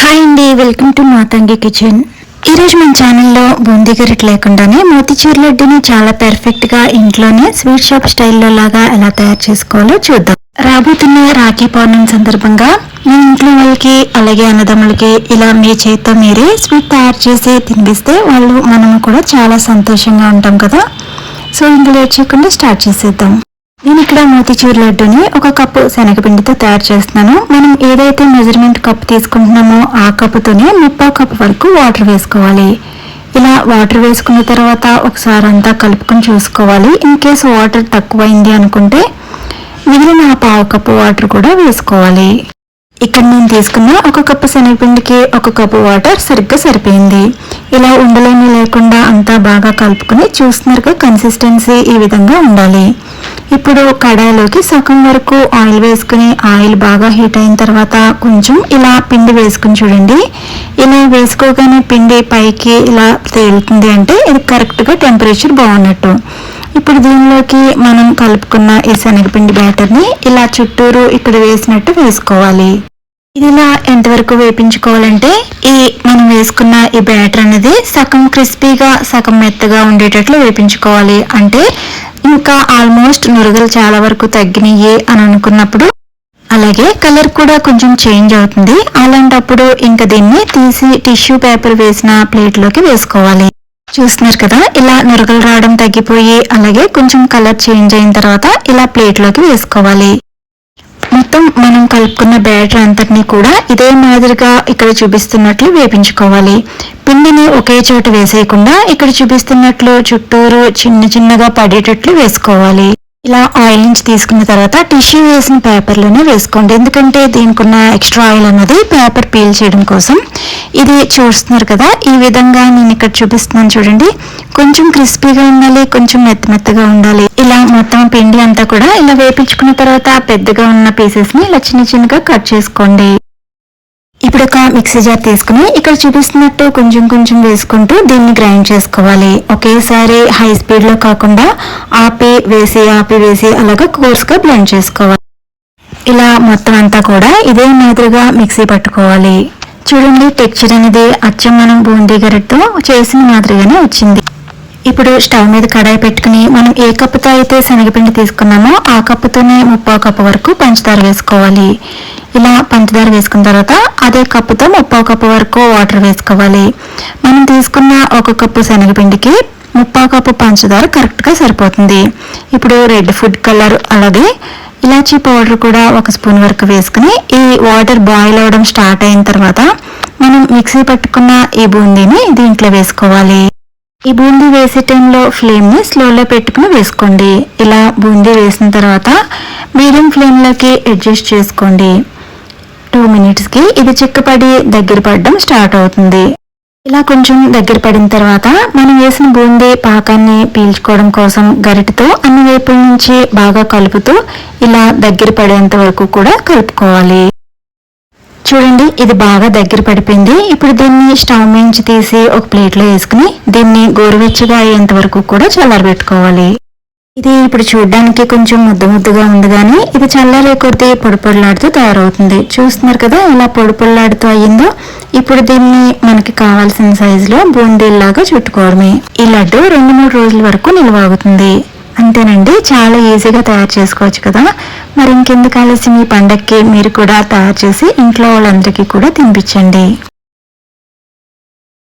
Hi అండి welcome to Matangi kitchen ఈరోజు మన ఛానల్లో బూందీ గరిట లేకుండానే మోతిచూర్ లడ్డుని చాలా పెర్ఫెక్ట్గా ఇంట్లోనే స్వీట్ షాప్ స్టైల్లో లాగా ఎలా తయారు చేసుకోవాలో చూద్దాం. రాబోతున్న రాఖీ పౌర్ణమి సందర్భంగా మీ ఇంట్లో వాళ్ళకి అలాగే అన్నదమ్ములకి ఇలా మీ చేత్తో మీరే స్వీట్ తయారు చేసి తినిపిస్తే వాళ్ళు మనం కూడా చాలా సంతోషంగా ఉంటాం కదా. సో ఇంకా లేట్ చేయకుండా స్టార్ట్ చేసేద్దాం. నేను ఇక్కడ మోతిచూర్ లడ్డుని ఒక కప్పు శనగపిండితో తయారు చేస్తున్నాను. మనం ఏదైతే మెజర్మెంట్ కప్ తీసుకుంటున్నామో ఆ కప్పుతోనే ముప్పావు కప్పు వరకు వాటర్ వేసుకోవాలి. ఇలా వాటర్ వేసుకున్న తర్వాత ఒకసారి అంతా కలుపుకొని చూసుకోవాలి. ఇన్ కేసు వాటర్ తక్కువైంది అనుకుంటే మిగిలిన పావు కప్పు వాటర్ కూడా వేసుకోవాలి. ఇక్కడ నేను తీసుకున్న ఒక కప్పు శనగపిండికి ఒక కప్పు వాటర్ సరిగ్గా సరిపోయింది. ఇలా ఉండలేమి లేకుండా అంతా బాగా కలుపుకొని చూస్తున్నారుగా కన్సిస్టెన్సీ ఈ విధంగా ఉండాలి. ఇప్పుడు కడాయిలోకి సగం వరకు ఆయిల్ వేసుకుని ఆయిల్ బాగా హీట్ అయిన తర్వాత కొంచెం ఇలా పిండి వేసుకుని చూడండి. ఇలా వేసుకోగానే పిండి పైకి ఇలా తేలుతుంది అంటే ఇది కరెక్ట్గా టెంపరేచర్ బాగున్నట్టు. ఇప్పుడు దీనిలోకి మనం కలుపుకున్న ఈ శనగపిండి బ్యాటర్ని ఇలా చుట్టూరు ఇక్కడ వేసినట్టు వేసుకోవాలి. ఇది ఇలా ఎంతవరకు వేపించుకోవాలంటే ఈ మనం వేసుకున్న ఈ బ్యాటర్ అనేది సగం క్రిస్పీగా సగం మెత్తగా ఉండేటట్లు వేపించుకోవాలి. అంటే ఇంకా ఆల్మోస్ట్ నురగలు చాలా వరకు తగ్గినాయి అని అనుకున్నప్పుడు అలాగే కలర్ కూడా కొంచెం చేంజ్ అవుతుంది. అలాంటప్పుడు ఇంకా దీన్ని తీసి టిష్యూ పేపర్ వేసిన ప్లేట్లోకి వేసుకోవాలి. చూస్తున్నారు కదా ఇలా నురగలు రావడం తగ్గిపోయి అలాగే కొంచెం కలర్ చేంజ్ అయిన తర్వాత ఇలా ప్లేట్లోకి వేసుకోవాలి. మొత్తం మనం కలుపుకున్న బ్యాటర్ అంతటినీ కూడా ఇదే మాదిరిగా ఇక్కడ చూపిస్తున్నట్లు వేపించుకోవాలి. పిండిని ఒకే చోట వేసేయకుండా ఇక్కడ చూపిస్తున్నట్లు చుట్టూరు చిన్న చిన్నగా పడేటట్లు వేసుకోవాలి. ఇలా ఆయిల్ నుంచి తీసుకున్న తర్వాత టిష్యూ వేసిన పేపర్లోనే వేసుకోండి. ఎందుకంటే దీనికి ఉన్న ఎక్స్ట్రా ఆయిల్ అన్నది పేపర్ పీల్ చేయడం కోసం. ఇది చూస్తున్నారు కదా ఈ విధంగా నేను ఇక్కడ చూపిస్తున్నాను చూడండి. కొంచెం క్రిస్పీగా ఉండాలి కొంచెం మెత్త మెత్తగా ఉండాలి. ఇలా మొత్తం పిండి అంతా కూడా ఇలా వేపించుకున్న తర్వాత పెద్దగా ఉన్న పీసెస్ని ఇలా చిన్న చిన్నగా కట్ చేసుకోండి. ఇప్పుడు ఒక మిక్సీ జార్ తీసుకుని ఇక్కడ చూపిస్తున్నట్టు కొంచెం కొంచెం వేసుకుంటూ దీన్ని గ్రైండ్ చేసుకోవాలి. ఒకేసారి హై స్పీడ్లో కాకుండా ఆపి వేసి ఆపి వేసి అలాగా కోర్స్గా బ్లెండ్ చేసుకోవాలి. ఇలా మొత్తం అంతా కూడా ఇదే మాదిరిగా మిక్సీ పట్టుకోవాలి. చూడండి టెక్చర్ అనేది అచ్చం మనం బూందీ గరిటతో చేసిన మాదిరిగానే వచ్చింది. ఇప్పుడు స్టవ్ మీద కడాయి పెట్టుకుని మనం ఏ కప్పుతో అయితే శనగపిండి తీసుకున్నామో ఆ కప్పుతోనే ముప్పో కప్పు వరకు పంచదార వేసుకోవాలి. ఇలా పంచదార వేసుకున్న తర్వాత అదే కప్పుతో ముప్పావు కప్పు వరకు వాటర్ వేసుకోవాలి. మనం తీసుకున్న ఒక కప్పు శనగపిండికి ముప్పావు కప్పు పంచదార కరెక్ట్గా సరిపోతుంది. ఇప్పుడు రెడ్ ఫుడ్ కలర్ అలాగే ఇలాచీ పౌడర్ కూడా ఒక స్పూన్ వరకు వేసుకుని ఈ వాటర్ బాయిల్ అవ్వడం స్టార్ట్ అయిన తర్వాత మనం మిక్సీ పట్టుకున్న ఈ బూందీని దీంట్లో వేసుకోవాలి. ఈ బూందీ వేసే టైంలో ఫ్లేమ్ని స్లోలో పెట్టుకుని వేసుకోండి. ఇలా బూందీ వేసిన తర్వాత మీడియం ఫ్లేమ్లోకి అడ్జస్ట్ చేసుకోండి. టూ మినిట్స్కి ఇది చిక్కపడి దగ్గర పడడం స్టార్ట్ అవుతుంది. ఇలా కొంచెం దగ్గర పడిన తర్వాత మనం వేసిన బూందీ పాకాన్ని పీల్చుకోవడం కోసం గరిటతో అన్ని వైపుల నుంచి బాగా కలుపుతూ ఇలా దగ్గర పడేంత వరకు కూడా కలుపుకోవాలి. చూడండి ఇది బాగా దగ్గర పడిపోయింది. ఇప్పుడు దీన్ని స్టవ్ నుంచి తీసి ఒక ప్లేట్లో వేసుకుని దీన్ని గోరువెచ్చగా అయ్యేంత వరకు కూడా చల్లారబెట్టుకోవాలి. ఇది ఇప్పుడు చూడడానికి కొంచెం ముద్ద ముద్దగా ఉంది కానీ ఇది చల్లారే కొద్దీ పొడిపొడలాడుతూ తయారవుతుంది. చూస్తున్నారు కదా ఇలా పొడిపొడలాడుతూ అయ్యిందో? ఇప్పుడు దీన్ని మనకి కావాల్సిన సైజులో బూందీలాగా చుట్టుకోవడమే. ఈ లడ్డు రెండు మూడు రోజుల వరకు నిల్వాగుతుంది. అంతేనండి చాలా ఈజీగా తయారు చేసుకోవచ్చు కదా. మరి ఇంకెందుకు ఆలస్యం? ఈ పండక్కి మీరు కూడా తయారు చేసి ఇంట్లో వాళ్ళందరికీ కూడా తినిపించండి.